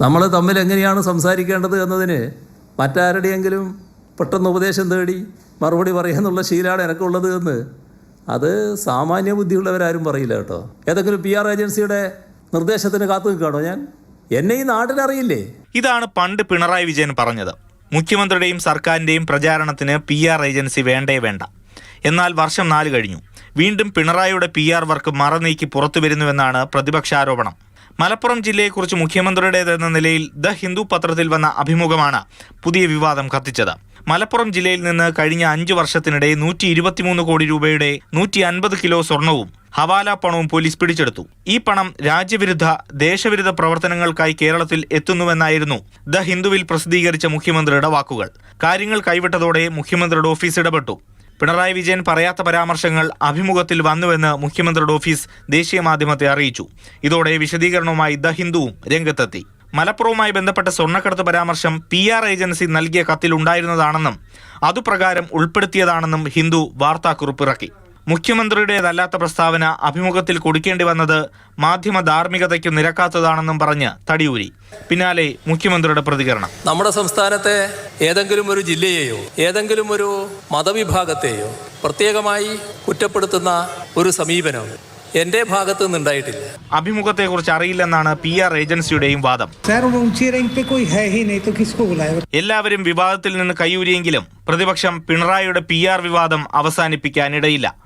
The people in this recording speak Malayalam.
നമ്മൾ തമ്മിൽ എങ്ങനെയാണ് സംസാരിക്കേണ്ടത് എന്നതിന് മറ്റാരുടെയെങ്കിലും പെട്ടെന്ന് ഉപദേശം തേടി മറുപടി പറയാന്നുള്ള ശീലമാണ് എനിക്കുള്ളത് എന്ന് അത് സാമാന്യ ബുദ്ധിയുള്ളവരാരും പറയില്ല കേട്ടോ. ഏതെങ്കിലും പി ആർ ഏജൻസിയുടെ നിർദ്ദേശത്തിന് കാത്തു നിൽക്കുകയാണോ ഞാൻ? എന്നെ ഈ നാട്ടിലറിയില്ലേ ഇതാണ് പണ്ട് പിണറായി വിജയൻ പറഞ്ഞത്. മുഖ്യമന്ത്രിയുടെയും സർക്കാരിന്റെയും പ്രചാരണത്തിന് പി ആർ ഏജൻസി വേണ്ടേ വേണ്ട. എന്നാൽ വർഷം നാല് കഴിഞ്ഞു. വീണ്ടും പിണറായിയുടെ പി ആർ വർക്ക് മറനീക്കി പുറത്തു വരുന്നുവെന്നാണ് പ്രതിപക്ഷാരോപണം മലപ്പുറം ജില്ലയെക്കുറിച്ച് മുഖ്യമന്ത്രിയുടേതെന്ന നിലയിൽ ദ ഹിന്ദു പത്രത്തിൽ വന്ന അഭിമുഖമാണ് പുതിയ വിവാദം കത്തിച്ചത്. മലപ്പുറം ജില്ലയിൽ നിന്ന് കഴിഞ്ഞ അഞ്ചു വർഷത്തിനിടെ നൂറ്റി ഇരുപത്തിമൂന്ന് കോടി രൂപയുടെ നൂറ്റി അൻപത് കിലോ സ്വർണവും ഹവാല പണവും പോലീസ് പിടിച്ചെടുത്തു. ഈ പണം രാജ്യവിരുദ്ധ ദേശവിരുദ്ധ പ്രവർത്തനങ്ങൾക്കായി കേരളത്തിൽ എത്തുന്നുവെന്നായിരുന്നു ദ ഹിന്ദുവിൽ പ്രസിദ്ധീകരിച്ച മുഖ്യമന്ത്രിയുടെ വാക്കുകൾ. കാര്യങ്ങൾ കൈവിട്ടതോടെ മുഖ്യമന്ത്രിയുടെ ഓഫീസ് ഇടപെട്ടു. പിണറായി വിജയൻ പറയാത്ത പരാമർശങ്ങൾ അഭിമുഖത്തിൽ വന്നുവെന്ന് മുഖ്യമന്ത്രിയുടെ ഓഫീസ് ദേശീയ മാധ്യമത്തെ അറിയിച്ചു. ഇതോടെ വിശദീകരണവുമായി ദ ഹിന്ദുവും രംഗത്തെത്തി. മലപ്പുറവുമായി ബന്ധപ്പെട്ട സ്വർണക്കടത്ത് പരാമർശം പി ആർ ഏജൻസി നൽകിയ കത്തിൽ ഉണ്ടായിരുന്നതാണെന്നും അതുപ്രകാരം ഉൾപ്പെടുത്തിയതാണെന്നും ഹിന്ദു വാർത്താക്കുറിപ്പിറക്കി മുഖ്യമന്ത്രിയുടേതല്ലാത്ത പ്രസ്താവന അഭിമുഖത്തിൽ കൊടുക്കേണ്ടി വന്നത് മാധ്യമ ധാർമ്മികതയ്ക്ക് നിരക്കാത്തതാണെന്നും പറഞ്ഞ് തടിയൂരി. പിന്നാലെ മുഖ്യമന്ത്രിയുടെ പ്രതികരണം. നമ്മുടെ സംസ്ഥാനത്തെ ഏതെങ്കിലും ഒരു ജില്ലയെയോ ഏതെങ്കിലും ഒരു മതവിഭാഗത്തെയോ പ്രത്യേകമായി കുറ്റപ്പെടുത്തുന്ന ഒരു സമീപനം എന്റെ ഭാഗത്തു നിന്നുണ്ടായിട്ടില്ല അഭിമുഖത്തെ കുറിച്ച് അറിയില്ലെന്നാണ് പി ആർ ഏജൻസിയുടെയും വാദം. എല്ലാവരും വിവാദത്തിൽ നിന്ന് കൈയൂരിയെങ്കിലും പ്രതിപക്ഷം പിണറായിയുടെ പി ആർ വിവാദം അവസാനിപ്പിക്കാനിടയില്ല.